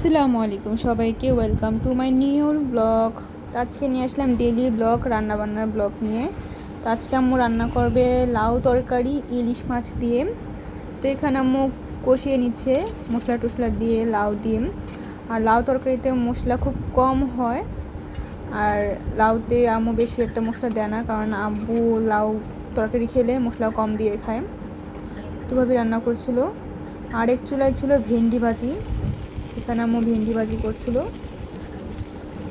আসসালামু আলাইকুম সবাইকে welcome to my new blog আজকে নিয়ে আসলাম ডেলি ব্লগ রান্নাবান্নার ব্লগ নিয়ে। তো আজকে আম্মু রান্না করবে লাউ তরকারি, ইলিশ মাছ দিয়ে। তো এখানে আম্মু কষিয়ে নিচ্ছে মশলা টশলা দিয়ে লাউ দিয়ে। আর লাউ তরকারিতে মশলা খুব কম হয়। আর লাউতে আম্মু বেশি একটা মশলা দেয় না, কারণ আব্বু লাউ তরকারি খেলে মশলা কম দিয়ে খায়। তোভাবে রান্না করছিল। আর এক চুলায় ছিল ভেন্ডি ভাজি। এখানে আম্মু ভেন্ডি ভাজি করছিল।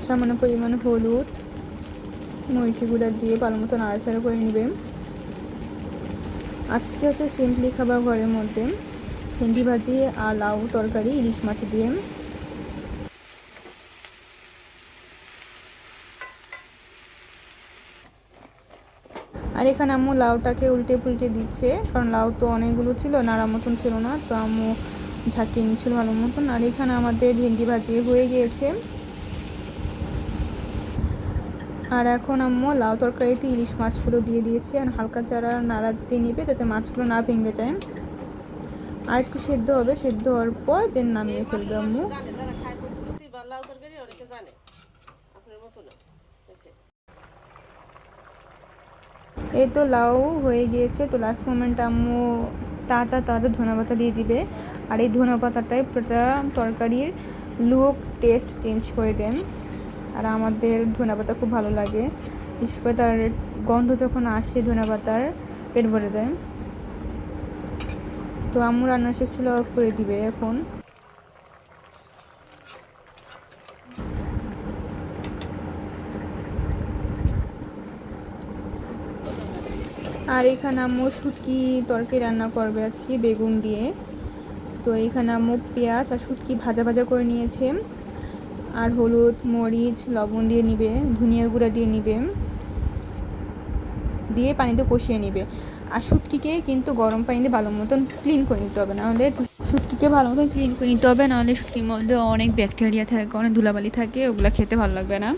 সামান্য পরিমাণে হলুদ মরিচি গুঁড়া দিয়ে ভালো মতো নাড়াচাড়া করে নেবে আজকে হচ্ছে সিম্পলি খাবার ঘরের মধ্যে ভেন্ডি ভাজি আর লাউ তরকারি, ইলিশ মাছ দিয়ে। আর এখানে আম্মু লাউটাকে উল্টে পুল্টে দিচ্ছে, কারণ লাউ তো অনেকগুলো ছিল নাড়ার মতন ছিল না, তো আম্মু ঝাঁকিয়ে নিচ্ছিল ভালো মতন। আর এখানে আমাদের ভেন্ডি ভাজি হয়ে গিয়েছে। আর এখন আম্মু লাউ তরকারিতে ইলিশ মাছগুলো দিয়ে দিয়েছে। আর হালকা চারা নাড়া দিয়ে নেবে যাতে মাছগুলো না ভেঙে যায়। আর একটু সেদ্ধ হবে। সেদ্ধ হওয়ার পর দেন নামিয়ে ফেলবে আম্মু। এই তো লাউ হয়ে গিয়েছে। তো লাস্ট মোমেন্ট আম্মু তাজা তাজা ধনে পাতা দিয়ে দিবে। আর এই ধনে পাতাটাই পুরোটা তরকারির লুক টেস্ট চেঞ্জ করে দেন। আর আমাদের ধনে পাতা খুব ভালো লাগে। বিশেষ করে তার গন্ধ যখন আসে ধনে পাতার পেট ভরে যায়। তো আমার রান্না শেষ ছিল অফ করে দিবে এখন। আর এখানে আম্মু শুটকি তরকারি রান্না করবে আজকে, বেগুন দিয়ে। তো এখানে আম্মু পেঁয়াজ আর শুটকি ভাজা ভাজা করে নিয়েছে। আর হলুদ, মরিচ, লবণ দিয়ে নিবে, ধনিয়া গুঁড়া দিয়ে নিবে। দিয়ে পানিতে কষিয়ে নিবে। আর শুটকিকে কিন্তু গরম পানিতে ভালো মতন ক্লিন করে নিতে হবে, নাহলে শুটকিকে ভালো মতন ক্লিন করে নিতে হবে, নাহলে শুটকির মধ্যে অনেক ব্যাকটেরিয়া থাকে, অনেক ধুলাবালি থাকে, ওগুলো খেতে ভালো লাগবে না।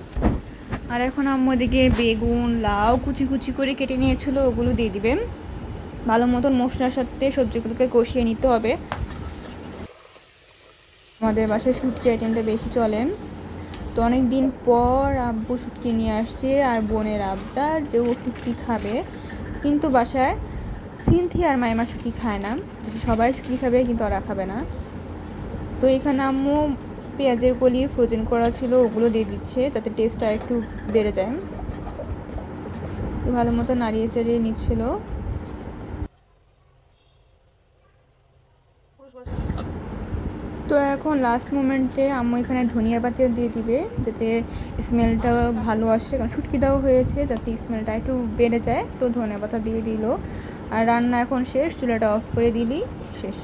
আর এখন আম্মু দিকে বেগুন, লাউ কুচি কুচি করে কেটে নিয়েছিল, ওগুলো দিয়ে দিবেন ভালো মতন মশলার সাথে সবজিগুলোকে কষিয়ে নিতে হবে। আমাদের বাসায় শুটকি আইটেমটা বেশি চলেন তো অনেক দিন পর আব্বু শুটকি নিয়ে আসছে আর বোনের আবদার যে ও শুটকি খাবে। কিন্তু বাসায় সিনথি আর মাইমা শুটকি খায় না। সবাই শুটকি খাবে, কিন্তু ওরা খাবে না। তো এখানে আম্মু পেঁয়াজের কলি, ফ্রোজেন করা ছিল, ওগুলো দিয়ে দিচ্ছে যাতে টেস্টটা একটু বেড়ে যায়। ভালো মতো নাড়িয়ে চাড়িয়ে নিচ্ছিল। তো এখন লাস্ট মোমেন্টে আম্মু এখানে ধনিয়া পাতা দিয়ে দিবে, যাতে স্মেলটা ভালো আসে। কারণ শুটকি দেওয়া হয়েছে, যাতে স্মেলটা একটু বেড়ে যায়। তো ধনিয়া পাতা দিয়ে দিল। আর রান্না এখন শেষ, চুলাটা অফ করে দিলি, শেষ।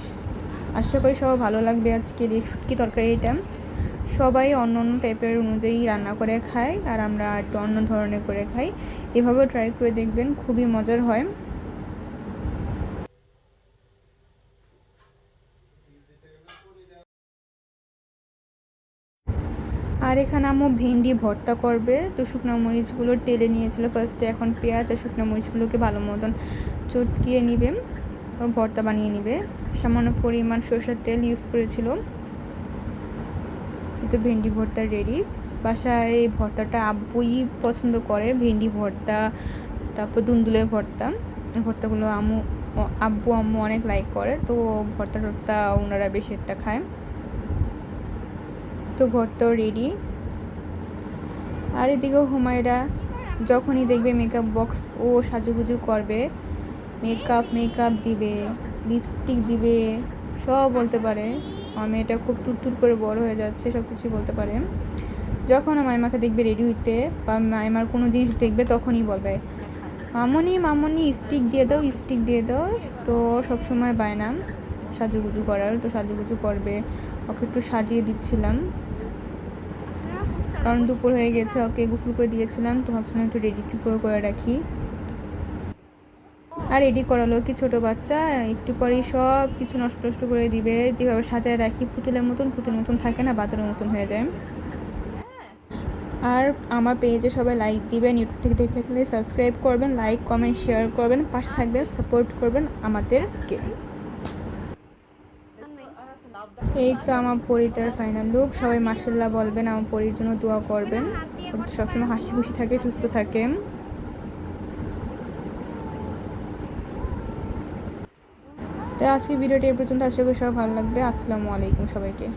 আশা করি সবাই ভালো লাগবে আজকের এই শুটকি তরকারিটা। সবাই অন্য অন্য টাইপের অনুযায়ী রান্না করে খায় আর আমরা একটু অন্য ধরনের করে খাই। এভাবে ট্রাই করে দেখবেন, খুবই মজার হয়। আর এখানে আম্মু ভেন্ডি ভর্তা করবে। তো শুকনো মরিচগুলো টেলে নিয়েছিল ফার্স্টে এখন পেঁয়াজ আর শুকনো মরিচগুলোকে ভালো মতন চটকিয়ে নিবে। ভর্তা বানিয়ে নিবে। সামান্য পরিমাণ সরষের তেল ইউজ করেছিল। তো ভেন্ডি ভর্তা রেডি বাসায় এই ভর্তাটা আব্বুই পছন্দ করে, ভেন্ডি ভর্তা, তারপর দুন্দুলের ভর্তা। ভর্তাগুলো আম্মু আব্বু আম্মু অনেক লাইক করে, তো ভর্তা টর্তা ওনারা বেশি একটা খায়। তো ভর্তাও রেডি আর এদিকেও হুমায়রা, যখনই দেখবে মেকআপ বক্স ও সাজুগুজু করবে। মেকআপ মেকআপ দিবে লিপস্টিক দিবে, সব বলতে পারে। আমার মেয়েটা খুব টুরটুর করে বড় হয়ে যাচ্ছে সব কিছুই বলতে পারে। যখন মাইমাকে দেখবে রেডি হইতে বা মাইমার কোনো জিনিস দেখবে, তখনই বলবে, মামনি মামনি স্টিক দিয়ে দাও স্টিক দিয়ে দাও। তো সবসময় বায়না সাজুগুজু করার, তো সাজুগুজু করবে। ওকে একটু সাজিয়ে দিচ্ছিলাম। কারণ দুপুর হয়ে গেছে, ওকে গোসল করে দিয়েছিলাম, তো ভাবছিলাম একটু রেডি করে করে রাখি। আর রেডি করালো কি ছোট বাচ্চা, একটু পরেই সব কিছু নষ্ট নষ্ট করে দিবে। যেভাবে সাজায় রাখি, পুতুলের মতন পুতুলের মতন থাকে না বাতের মতন হয়ে যায়। আর আমার পেজে সবাই লাইক দিবেন ইউটিউব থেকে দেখে থাকলে সাবস্ক্রাইব করবেন লাইক কমেন্ট শেয়ার করবেন, পাশে থাকবেন সাপোর্ট করবেন আমাদেরকে। এই তো আমার পরিটার ফাইনাল লুক সবাই মার্শাল্লাহ বলবেন, আমার পরির জন্য দোয়া করবেন। সবসময় হাসি খুশি থাকে, সুস্থ থাকে। তো আজকে ভিডিওটি এ পর্যন্ত। আশা করি সবাই ভালো লাগবে। আসসালামু আলাইকুম সবাইকে।